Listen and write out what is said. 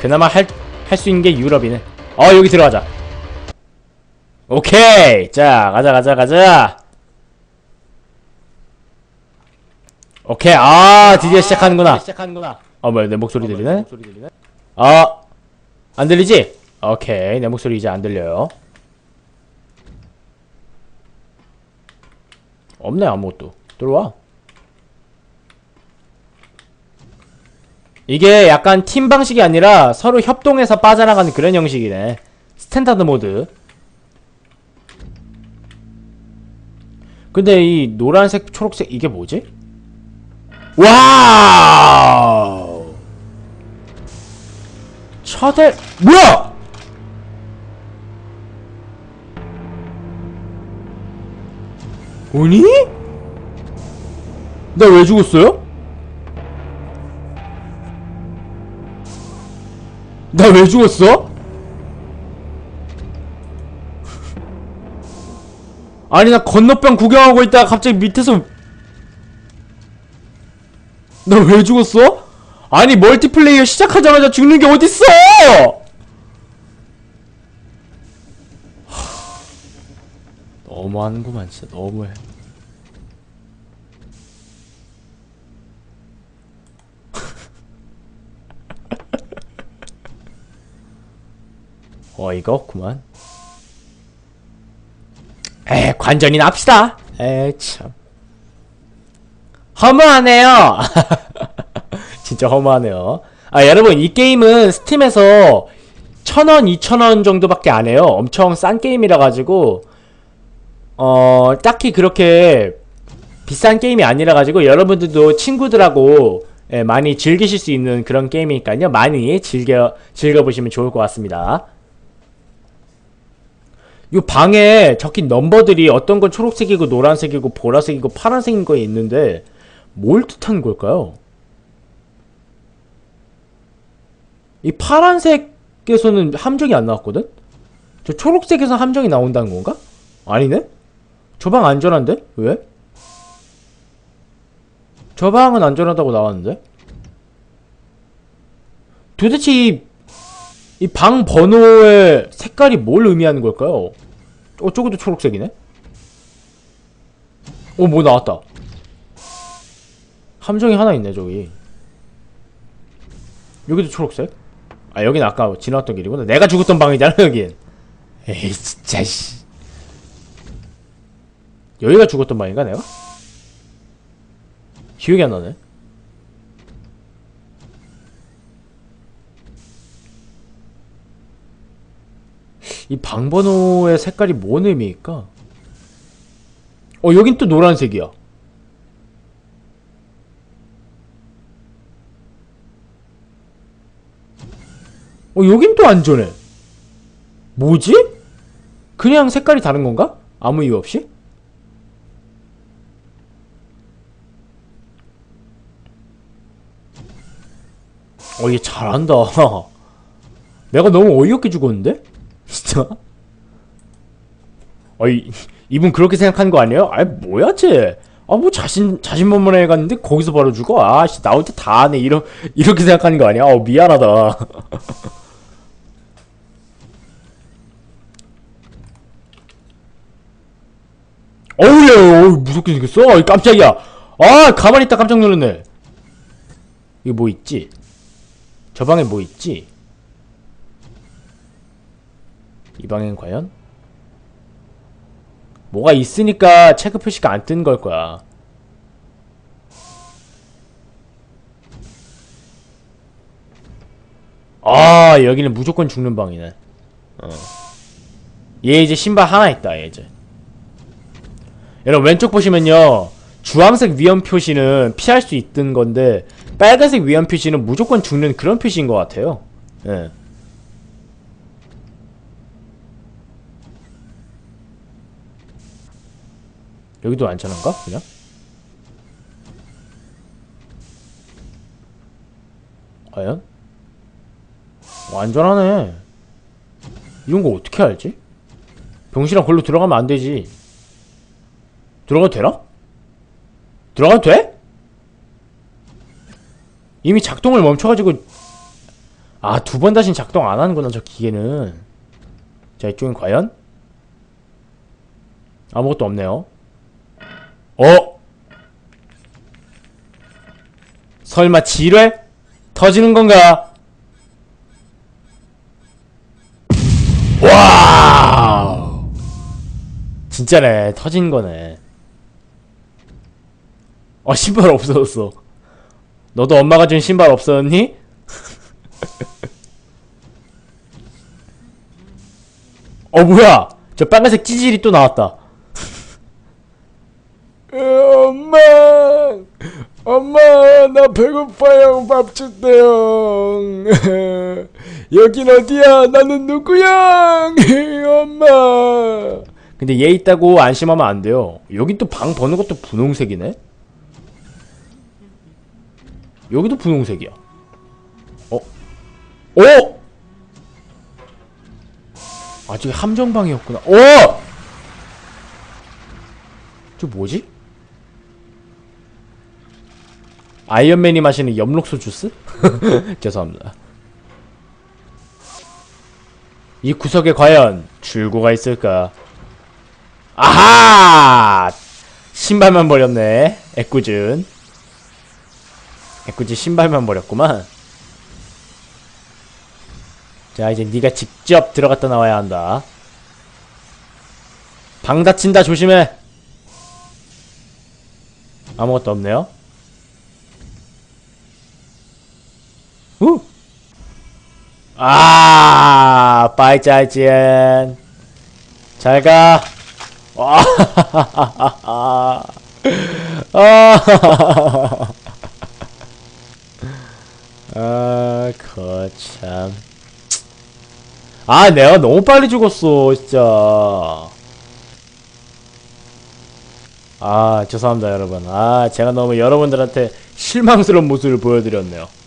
그나마 할 할 수 있는 게 유럽이네. 어 여기 들어가자. 오케이. 자 가자 가자 가자. 오케이. 아 드디어 시작하는구나. 시작하는구나. 어 뭐야 내 목소리 들리네? 아, 안 들리지? 오케이, 내 목소리 이제 안 들려요. 없네, 아무것도. 들어와. 이게 약간 팀 방식이 아니라 서로 협동해서 빠져나가는 그런 형식이네. 스탠다드 모드. 근데 이 노란색, 초록색, 이게 뭐지? 와우! 차대 뭐야? 오니? 나 왜 죽었어요? 나 왜 죽었어? 아니 나 건너편 구경하고 있다가 갑자기 밑에서 나 왜 죽었어? 아니 멀티플레이어 시작하자마자 죽는 게 어딨어! 하, 너무하는구만 진짜 너무해 어이가 없구만 에 관전이나 합시다 에참 허무하네요 진짜 허무하네요. 아, 여러분, 이 게임은 스팀에서 1000원, 2000원 정도밖에 안 해요. 엄청 싼 게임이라 가지고, 어, 딱히 그렇게 비싼 게임이 아니라 가지고, 여러분들도 친구들하고 예, 많이 즐기실 수 있는 그런 게임이니까요. 많이 즐겨, 즐겨보시면 좋을 것 같습니다. 요 방에 적힌 넘버들이 어떤 건 초록색이고, 노란색이고, 보라색이고, 파란색인 거 있는데, 뭘 뜻하는 걸까요? 이 파란색에서는 함정이 안 나왔거든? 저 초록색에서 함정이 나온다는 건가? 아니네? 저 방 안전한데? 왜? 저 방은 안전하다고 나왔는데? 도대체 이, 이 방 번호의 색깔이 뭘 의미하는 걸까요? 어, 저것도 초록색이네? 어, 뭐 나왔다. 함정이 하나 있네, 저기. 여기도 초록색? 아 여긴 아까 지나왔던 길이구나 내가 죽었던 방이잖아 여긴 에이 진짜 씨 여기가 죽었던 방인가 내가? 기억이 안 나네 이 방번호의 색깔이 뭔 의미일까? 어 여긴 또 노란색이야 어, 여긴 또 안전해. 뭐지? 그냥 색깔이 다른 건가? 아무 이유 없이? 어, 얘 잘한다. 내가 너무 어이없게 죽었는데? 진짜? 어이, 이분 그렇게 생각하는 거 아니에요? 아이, 뭐야, 쟤? 아, 뭐 자신, 자신만만해 갔는데 거기서 바로 죽어? 아, 씨, 나올 때 다 하네. 이러, 이렇게 생각하는 거 아니야? 어, 미안하다. 어우야, 어우, 무섭게 생겼어. 어이, 깜짝이야. 아, 가만히 있다 깜짝 놀랐네. 이거 뭐 있지? 저 방에 뭐 있지? 이 방엔 과연? 뭐가 있으니까 체크 표시가 안 뜬 걸 거야. 아, 여기는 무조건 죽는 방이네. 어. 얘 이제 신발 하나 있다, 얘 이제. 여러분 왼쪽 보시면요 주황색 위험 표시는 피할 수 있던 건데 빨간색 위험 표시는 무조건 죽는 그런 표시인 것 같아요 예. 여기도 안전한가? 그냥? 과연? 어, 안전하네 이런 거 어떻게 알지? 병신아 걸로 들어가면 안 되지 들어가도 되나? 들어가도 돼? 이미 작동을 멈춰가지고 아, 두 번 다신 작동 안 하는구나, 저 기계는. 자, 이쪽엔 과연? 아무것도 없네요. 어? 설마 지뢰? 터지는 건가? 와우! 진짜네, 터진 거네. 어, 신발 없어졌어. 너도 엄마가 준 신발 없었니? 어, 뭐야! 저 빨간색 찌질이 또 나왔다. 엄마, 엄마, 나 배고파요. 밥 주세요. 여긴 어디야? 나는 누구야? 엄마. 근데 얘 있다고 안심하면 안 돼요. 여기 또 방 버는 것도 분홍색이네? 여기도 분홍색이야. 어? 어? 아, 저기 함정방이었구나. 어! 저 뭐지? 아이언맨이 마시는 엽록소 주스? 죄송합니다. 이 구석에 과연 출구가 있을까? 아하! 신발만 버렸네. 애꿎은. 애꿎이 신발만 버렸구만. 자, 이제 네가 직접 들어갔다 나와야 한다. 방 닫힌다 조심해. 아무것도 없네요. 아, 빠이 짜이지엔. 잘 가. 와. 아. 아, 거참. 아, 내가 너무 빨리 죽었어, 진짜. 아, 죄송합니다, 여러분. 아, 제가 너무 여러분들한테 실망스러운 모습을 보여드렸네요.